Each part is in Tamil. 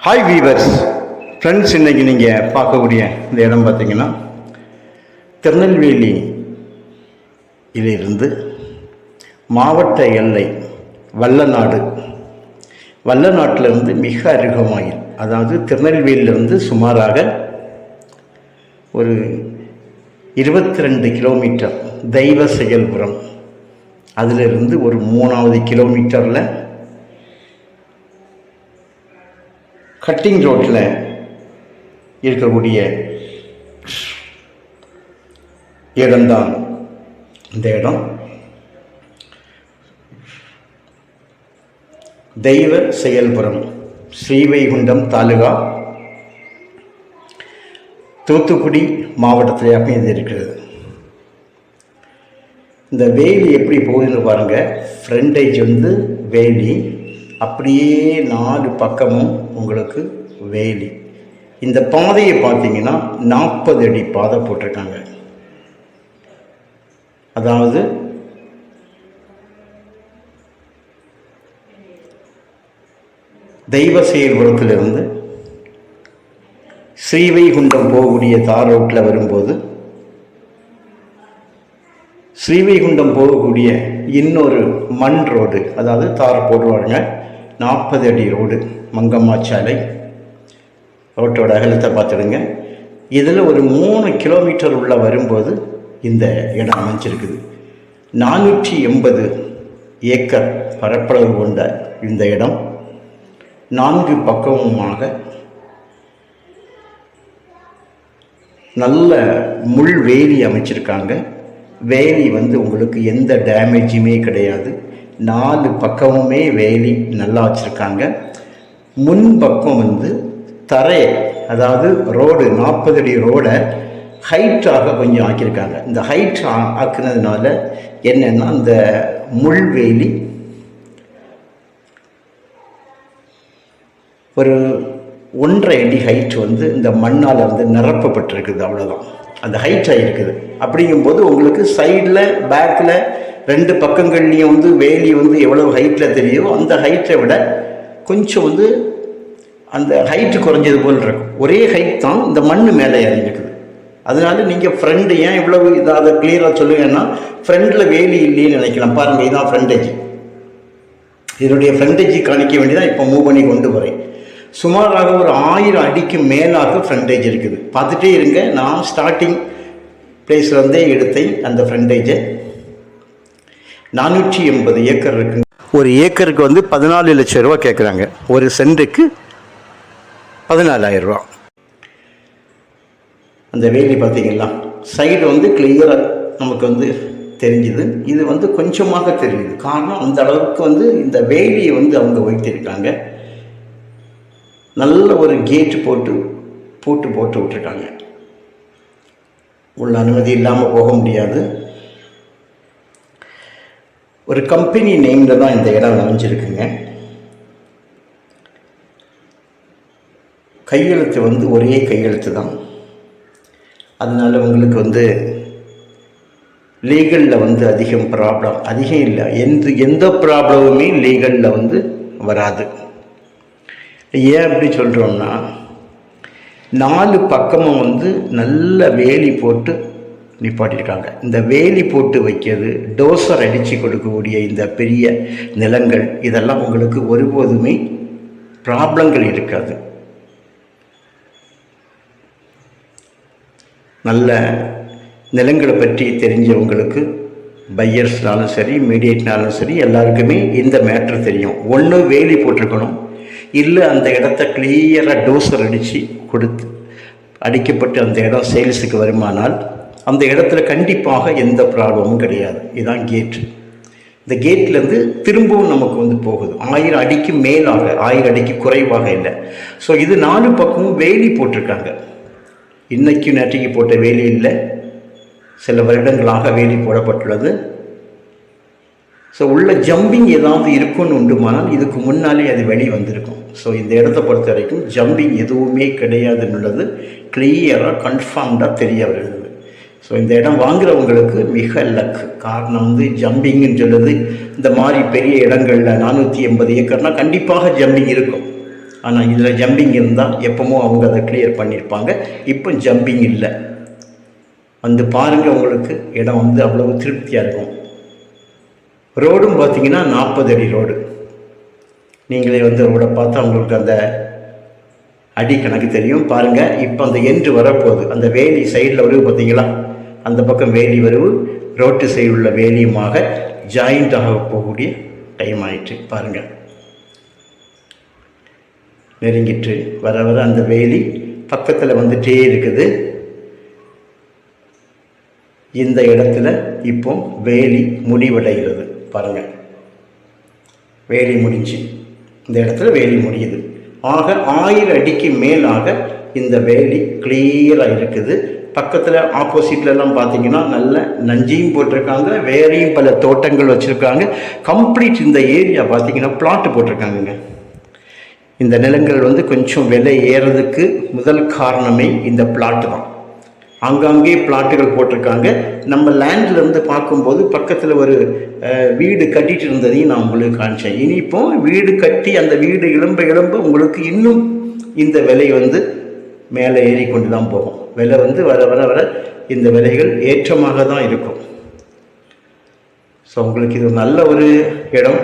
ஹாய் வீவர்ஸ் ஃப்ரெண்ட்ஸ் இன்னைக்கு நீங்கள் பார்க்கக்கூடிய இந்த இடம் பார்த்தீங்கன்னா திருநெல்வேலி இலிருந்து மாவட்ட எல்லை வல்லநாடு. வல்லநாட்டிலிருந்து மிக அருகமாயில் அதாவது திருநெல்வேலியிலிருந்து சுமாராக ஒரு இருபத்தி ரெண்டு கிலோமீட்டர் தெய்வ செயல்புரம். அதிலிருந்து ஒரு மூணாவது கிலோமீட்டரில் கட்டிங் ரோட்டில் இருக்கக்கூடிய இடம்தான் இந்த இடம். தெய்வ செயல்புரம் ஸ்ரீவைகுண்டம் தாலுகா தூத்துக்குடி மாவட்டத்தில் அமைந்து இருக்கிறது. இந்த வேலி எப்படி போகுதுன்னு பாருங்கள் ஃப்ரண்டேஜ் வந்து வேலி அப்படியே நாலு பக்கமும் உங்களுக்கு வேலி. இந்த பாதையை பார்த்தீங்கன்னா நாற்பது அடி பாதை போட்டிருக்காங்க. அதாவது தெய்வ செயல்புரத்திலிருந்து ஸ்ரீவைகுண்டம் போகக்கூடிய தார் ரோட்டில் வரும்போது ஸ்ரீவைகுண்டம் போகக்கூடிய இன்னொரு மண் ரோடு அதாவது தார் போடுவாருங்க நாற்பது அடி ரோடு மங்கம்மா சாலை. ரோட்டோட அகலத்தை பார்த்துடுங்க. இதில் ஒரு மூணு கிலோமீட்டர் உள்ள வரும்போது இந்த இடம் அமைஞ்சிருக்குது. நானூற்றி எண்பது ஏக்கர் பரப்பளவு கொண்ட இந்த இடம். நான்கு பக்கமுமாக நல்ல முள் வேலி அமைச்சிருக்காங்க. வேலி வந்து உங்களுக்கு எந்த டேமேஜுமே கிடையாது. நாலு பக்கமுமே வேலி நல்லா வச்சுருக்காங்க. முன் பக்கம் வந்து தரை அதாவது ரோடு நாற்பது அடி ரோடை ஹைட்டாக கொஞ்சம் ஆக்கியிருக்காங்க. இந்த ஹைட் ஆக்குனதுனால என்னென்னா இந்த முள்வேலி ஒரு ஒன்றரை அடி ஹைட் வந்து இந்த மண்ணால் வந்து நிரப்பப்பட்டிருக்குது அவ்வளோதான் அந்த ஹைட் ஆகிருக்குது அப்படிங்கும்போது உங்களுக்கு சைடில் பேக்கில் ரெண்டு பக்கங்கள்லேயும் வந்து வேலி வந்து எவ்வளோ ஹைட்டில் தெரியும் அந்த ஹைட்டை விட கொஞ்சம் வந்து அந்த ஹைட்டு குறைஞ்சது போல் இருக்கும். ஒரே ஹைட் தான் இந்த மண் மேலே இறங்கிருக்குது அதனால நீங்கள் ஃப்ரெண்டு ஏன் இவ்வளவு இதாக அதை கிளியராக சொல்லுங்கன்னா ஃப்ரெண்டில் வேலி இல்லைன்னு நினைக்கலாம். பாருங்கள் இதுதான் ஃப்ரெண்டேஜ் இதனுடைய ஃப்ரண்டேஜ் காணிக்க வேண்டியதான் இப்போ மூவ் பண்ணி கொண்டு வரேன் சுமாராக ஒரு ஆயிரம் அடிக்கு மேலாக ஃப்ரண்டேஜ் இருக்குது. பார்த்துட்டே இருங்க. நான் ஸ்டார்டிங் பிளேஸ்லேருந்தே எடுத்தேன் அந்த ஃப்ரண்டேஜை நானூற்றி எண்பது ஏக்கர் இருக்கு. ஒரு ஏக்கருக்கு வந்து பதினாலு லட்சம் ரூபா கேட்குறாங்க ஒரு சென்ட்டுக்கு பதினாலாயிரம் ரூபா. அந்த வேலி பார்த்தீங்களா? சைடு வந்து கிளியராக நமக்கு வந்து தெரிஞ்சுது. இது வந்து கொஞ்சமாக தெரியுது. காரணம் அந்த அளவுக்கு வந்து இந்த வேலியை வந்து அவங்க வைத்திருக்காங்க. நல்ல ஒரு கேட் போட்டு பூட்டு போட்டு விட்டுருக்காங்க. உள்ள அனுமதி இல்லாமல் போக முடியாது. ஒரு கம்பெனி நேமில் தான் இந்த இடம் அமைஞ்சிருக்குங்க. கையெழுத்து வந்து ஒரே கையெழுத்து தான். அதனால் உங்களுக்கு வந்து லீகலில் வந்து அதிகம் ப்ராப்ளம் அதிகம் இல்லை. எந்த எந்த ப்ராப்ளமுமே லீகலில் வந்து வராது. ஏன் அப்படி சொல்கிறோம்னா நாலு பக்கமும் வந்து நல்ல வேலி போட்டு நிப்பாட்டியிருக்காங்க. இந்த வேலி போட்டு வைக்கிறது டோசர் அடித்து கொடுக்கக்கூடிய இந்த பெரிய நிலங்கள் இதெல்லாம் உங்களுக்கு ஒருபோதுமே ப்ராப்ளங்கள் இருக்காது. நல்ல நிலங்களை பற்றி தெரிஞ்சவங்களுக்கு பையர்ஸ்னாலும் சரி மீடியேட்னாலும் சரி எல்லாருக்குமே இந்த மேட்ரு தெரியும். ஒன்று வேலி போட்டிருக்கணும். இல்லை அந்த இடத்த கிளியராக டோசர் அடித்து கொடுத்து அடிக்கப்பட்டு அந்த இடம் சேல்ஸுக்கு வருமானால் அந்த இடத்துல கண்டிப்பாக எந்த ப்ராப்ளமும் கிடையாது. இதுதான் கேட் இந்த கேட்லேருந்து திரும்பவும் நமக்கு வந்து போகுது. ஆயிரம் அடிக்கு மேலாக ஆயிரம் அடிக்கு குறைவாக இல்லை. ஸோ இது நாலு பக்கமும் வேலி போட்டிருக்காங்க. இன்னைக்கு நேற்றைக்கு போட்ட வேலி இல்லை. சில வருடங்களாக வேலி போடப்பட்டுள்ளது. ஸோ உள்ள ஜம்பிங் ஏதாவது இருக்குன்னு உண்டுமானால் இதுக்கு முன்னாலே அது வெளி வந்திருக்கும். ஸோ இந்த இடத்த பொறுத்த வரைக்கும் ஜம்பிங் எதுவுமே கிடையாதுன்னுள்ளது. கிளியராக கன்ஃபார்ம்டாக தெரிய வருது. ஸோ இந்த இடம் வாங்குறவங்களுக்கு மிக லக் காரணம் வந்து ஜம்பிங்னு சொல்லுது இந்த மாதிரி பெரிய இடங்களில் நானூற்றி எண்பது ஏக்கர்னால் கண்டிப்பாக ஜம்பிங் இருக்கும். ஆனால் இதில் ஜம்பிங் இருந்தால் எப்போவும் அவங்க அதை கிளியர் பண்ணியிருப்பாங்க இப்போ ஜம்பிங் இல்லை. வந்து பாருங்கள் உங்களுக்கு இடம் வந்து அவ்வளவு திருப்தியாக இருக்கும். ரோடும் பார்த்தீங்கன்னா நாற்பது அடி ரோடு. நீங்களே வந்து ரோடை பார்த்தா உங்களுக்கு அந்த அடி கணக்கு தெரியும். பாருங்கள் இப்போ அந்த எண்டு வரப்போகுது. அந்த வேலி சைடில் வருது பார்த்தீங்களா அந்த பக்கம் வேலி வரவு ரோட்டு சைடு உள்ள வேலியுமாக ஜாயிண்ட் ஆக போகக்கூடிய டைம் ஆயிட்டு பாருங்கள் நெருங்கிட்டு வர வர அந்த வேலி பக்கத்தில் வந்துட்டே இருக்குது. இந்த இடத்துல இப்போ வேலி முடிவடைகிறது. பாருங்கள் வேலி முடிஞ்சு. இந்த இடத்துல வேலி முடியுது. ஆக ஆயிரம் அடிக்கு மேலாக இந்த வேலி கிளியராக இருக்குது. பக்கத்தில் ஆப்போசிட்லலாம் பார்த்தீங்கன்னா நல்ல நஞ்சியும் போட்டிருக்காங்க வேறையும் பல தோட்டங்கள் வச்சுருக்காங்க. கம்ப்ளீட் இந்த ஏரியா பார்த்தீங்கன்னா பிளாட்டு போட்டிருக்காங்கங்க. இந்த நிலங்கள் வந்து கொஞ்சம் விலை ஏறதுக்கு முதல் காரணமே இந்த பிளாட்டு தான். அங்கங்கே பிளாட்டுகள் போட்டிருக்காங்க. நம்ம லேண்ட்லேருந்து பார்க்கும்போது பக்கத்தில் ஒரு வீடு கட்டிட்டு இருந்ததையும் நான் உங்களுக்கு காமிச்சேன் இனி இப்போ வீடு கட்டி அந்த வீடு இளம்ப இளம்ப உங்களுக்கு இன்னும் இந்த விலை வந்து மேலே ஏறிக்கொண்டு தான் போகும். விலை வந்து வர வர வர இந்த விலைகள் ஏற்றமாக தான் இருக்கும். ஸோ உங்களுக்கு இது நல்ல ஒரு இடம்.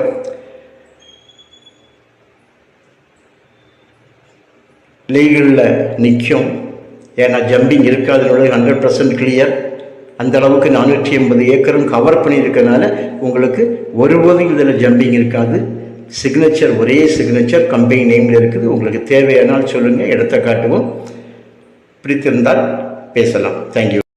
லீகலில் நிற்கும் ஏன்னா ஜம்பிங் இருக்காதனால ஹண்ட்ரட் பர்சன்ட் கிளியர் அந்த அளவுக்கு நானூற்றி எண்பது ஏக்கரும் கவர் பண்ணியிருக்கனால உங்களுக்கு ஒருபோதும் இதில் ஜம்பிங் இருக்காது. சிக்னேச்சர் ஒரே சிக்னேச்சர் கம்பெனி நேமில் இருக்குது. உங்களுக்கு தேவையானால் சொல்லுங்கள் இடத்த காட்டுவோம். பிடித்திருந்தால் பேசலாம். தேங்க்யூ